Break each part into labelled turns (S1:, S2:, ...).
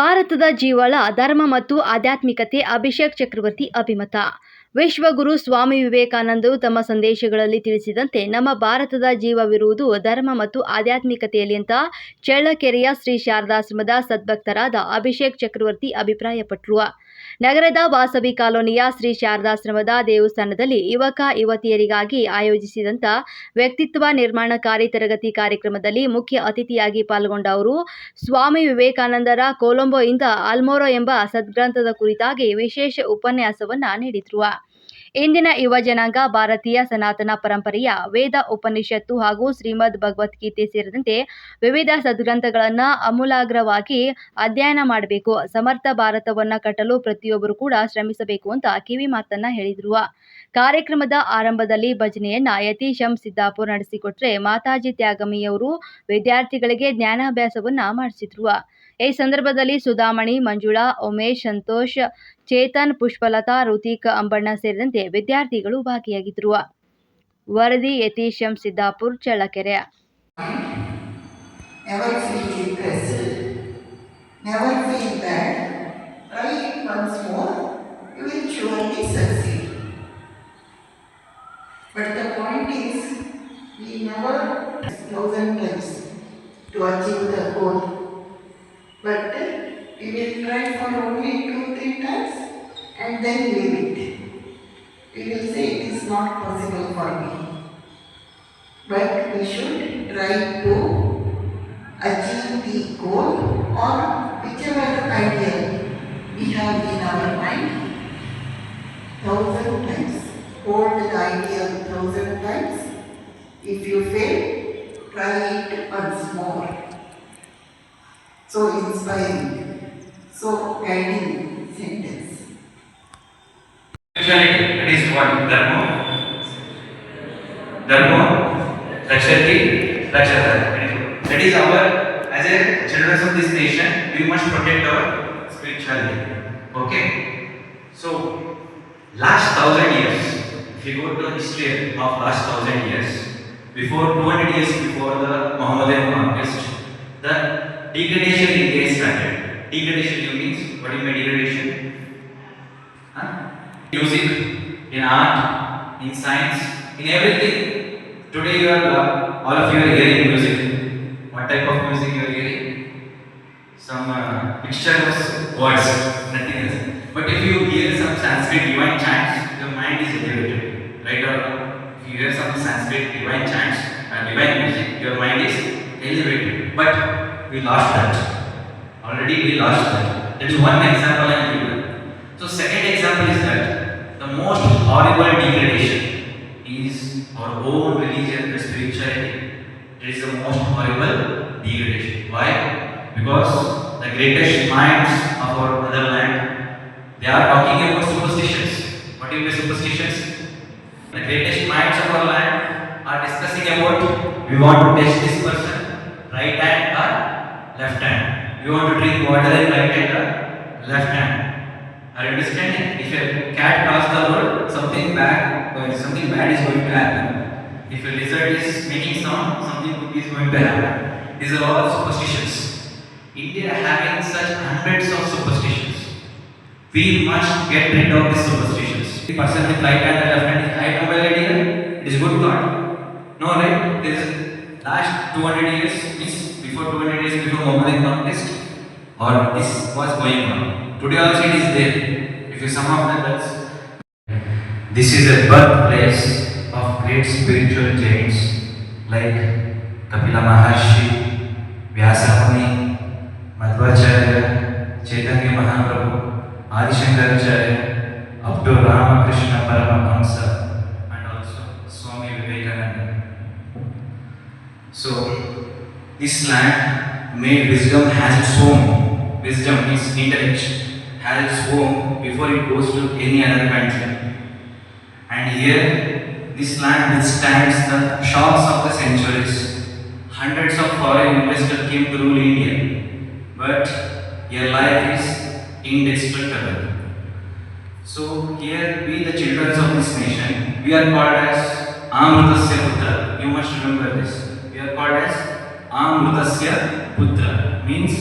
S1: ಭಾರತದ ಜೀವಳ, ಧರ್ಮ ಮತ್ತು ಆಧ್ಯಾತ್ಮಿಕತೆ, ಅಭಿಷೇಕ್ ಚಕ್ರವರ್ತಿ ಅಭಿಮತ. ವಿಶ್ವಗುರು ಸ್ವಾಮಿ ವಿವೇಕಾನಂದರು ತಮ್ಮ ಸಂದೇಶಗಳಲ್ಲಿ ತಿಳಿಸಿದಂತೆ, ನಮ್ಮ ಭಾರತದ ಜೀವವಿರುವುದು ಧರ್ಮ ಮತ್ತು ಆಧ್ಯಾತ್ಮಿಕತೆಯಲ್ಲಿ ಅಂತ ಚಳ್ಳಕೆರೆಯ ಶ್ರೀ ಶಾರದಾಶ್ರಮದ ಸದ್ಭಕ್ತರಾದ ಅಭಿಷೇಕ್ ಚಕ್ರವರ್ತಿ ಅಭಿಪ್ರಾಯಪಟ್ಟರು ನಗರದ ವಾಸವಿ ಕಾಲೋನಿಯ ಶ್ರೀ ಶಾರದಾಶ್ರಮದ ದೇವಸ್ಥಾನದಲ್ಲಿ ಯುವಕ, ಯುವತಿಯರಿಗಾಗಿ ಆಯೋಜಿಸಿದಂತ ವ್ಯಕ್ತಿತ್ವ ನಿರ್ಮಾಣ ಕಾರ್ಯ ತರಗತಿ ಕಾರ್ಯಕ್ರಮದಲ್ಲಿ ಮುಖ್ಯ ಅತಿಥಿಯಾಗಿ ಪಾಲ್ಗೊಂಡ ಅವರು, ಸ್ವಾಮಿ ವಿವೇಕಾನಂದರ ಕೊಲಂಬೋ ಇಂದ ಆಲ್ಮೋರೋ ಎಂಬ ಸದ್ಗ್ರಂಥದ ಕುರಿತಾಗಿ ವಿಶೇಷ ಉಪನ್ಯಾಸವನ್ನ ನೀಡಿದ್ರು. ಇಂದಿನ ಯುವ ಜನಾಂಗ ಭಾರತೀಯ ಸನಾತನ ಪರಂಪರೆಯ ವೇದ ಉಪನಿಷತ್ತು ಹಾಗೂ ಶ್ರೀಮದ್ ಭಗವದ್ಗೀತೆ ಸೇರಿದಂತೆ ವಿವಿಧ ಸದ್ಗ್ರಂಥಗಳನ್ನು ಅಮೂಲಾಗ್ರವಾಗಿ ಅಧ್ಯಯನ ಮಾಡಬೇಕು. ಸಮರ್ಥ ಭಾರತವನ್ನ ಕಟ್ಟಲು ಪ್ರತಿಯೊಬ್ಬರು ಕೂಡ ಶ್ರಮಿಸಬೇಕು ಅಂತ ಕಿವಿ ಮಾತನ್ನ ಹೇಳಿದ್ರು. ಕಾರ್ಯಕ್ರಮದ ಆರಂಭದಲ್ಲಿ ಭಜನೆಯನ್ನ ಯತೀಶಂ ಸಿದ್ದಾಪುರ್ ನಡೆಸಿಕೊಟ್ರೆ ಮಾತಾಜಿ ತ್ಯಾಗಮಿಯವರು ವಿದ್ಯಾರ್ಥಿಗಳಿಗೆ ಜ್ಞಾನಾಭ್ಯಾಸವನ್ನ ಮಾಡಿಸಿದ್ರು. ಈ ಸಂದರ್ಭದಲ್ಲಿ ಸುಧಾಮಣಿ, ಮಂಜುಳಾ, ಉಮೇಶ್, ಸಂತೋಷ್, ಚೇತನ್, ಪುಷ್ಪಲತಾ ಋತಿಕ್ ಅಂಬಣ್ಣ ಸೇರಿದಂತೆ ವಿದ್ಯಾರ್ಥಿಗಳು ಭಾಗಿಯಾಗಿದ್ದರು ವರದಿ, Yatish M Siddapur, Challakere.
S2: But uh, we will try for only two, three times and then leave it. We will say it is not possible for me. But we should try to achieve the goal or whichever ideal we have in our mind thousand times. Hold the ideal thousand times. If you fail, try it once more. So inspiring, so guiding sentence.
S3: Spirituality, that is one, Dharma. Dharma, Rakshati, Rakshata. That is our, as a children of this nation, we must protect our spirituality. Okay? So, last thousand years, if you go to the history of last thousand years, before 200 years before the Mohammedan conquest, the degradation in India started. Degradation you means, what do you mean degradation? Huh? Music, in art, in science, in everything. Today you are uh, all of you are hearing music. What type of music you are hearing? Some uh, mixture of words, nothing else. But if you hear some Sanskrit divine chants, your mind is elevated, right or wrong? If you hear some Sanskrit divine chants and divine music, your mind is elevated. But we lost that. Already we lost that. That is one example I am. So second example is that the most horrible degradation is our own religion and spirituality. It is the most horrible degradation. Why? Because the greatest minds of our motherland, they are talking about superstitions. What is the superstitions? The greatest minds of our land are discussing about we want to test this person, right hand or left hand. You want to drink water in right hand left hand. Are you understanding? If a cat cross the road, something bad, or something bad is going to happen. If a lizard is making sound, something is going to happen. These are all superstitions. India having such hundreds of superstitions. We must get rid of these superstitions. The person with right hand and left hand is right mobile idea. It is good thought. No, right? This last 200 years, means before 200 years before Mohammedan conquest, or this was going on. Today also it is there. If you sum up the words, this is a birthplace of great spiritual giants like Kapila Maharshi, Vyasapani, Madhvacharya, Chaitanya Mahaprabhu, Adi Shankaracharya, up to Ramakrishna Paramahamsa, and also Swami Vivekananda. So, this land made wisdom has its home. Wisdom is intellect, has its home before it goes to any other country. And here, this land withstands the shocks of the centuries. Hundreds of foreign investors came to rule India, but your life is indestructible. So here, we the children of this nation, we are called as Amrutasya Putra. You must remember this. We are called as Amrutasya Putra. Means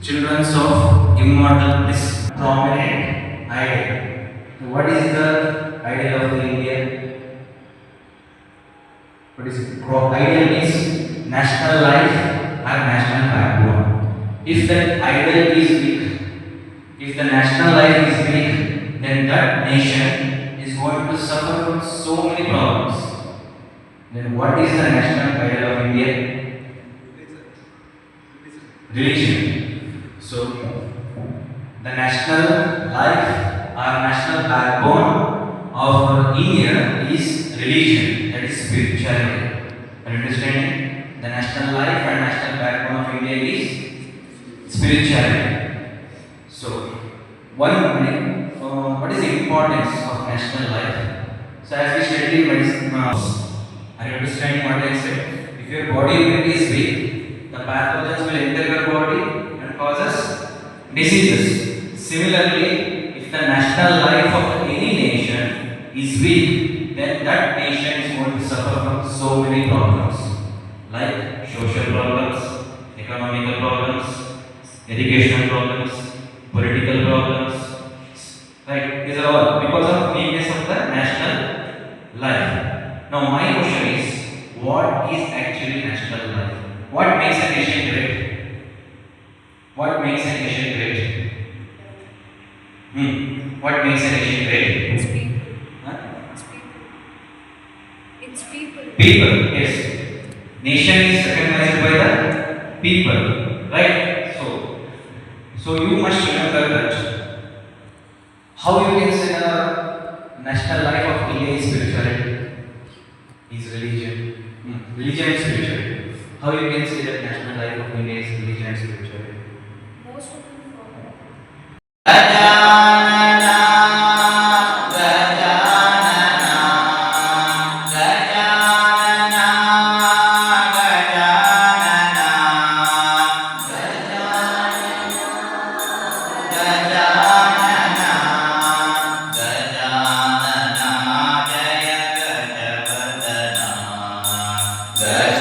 S3: children of immortal bliss. Prominent idol. What is the idol of the India? What is it? Idol means national life or national backbone. If that idol is weak, if the national life is weak, then that nation is going to suffer from so many problems. Then what is the national idol of India? Religion. So the national life or national backbone of India is religion, that is spirituality. Understanding? The national life and national backbone of India is spirituality. So, one uh, what is the importance of national life? So, as we studied medicine, uh, are you understanding what I said? If your body immunity is weak, pathogens will enter your body and causes diseases. Similarly, if the national life of any nation is weak, then that nation is going to suffer from so many problems like social problems, economical problems, educational problems, political problems. Right? These are all because of weakness of the national life. Now, my question is what is actually national life? What makes a nation great? What makes a nation great? Hmm. What makes a nation great?
S4: It's people.
S3: Huh?
S4: It's people. It's people.
S3: People, yes. Nation is recognized by the people, right? So, so you must remember that. How you can say the national life of India is spirituality, is religion. Hmm. Religion and spirituality. How you can say that national life of India is religion and spirituality?
S5: せ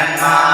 S5: and my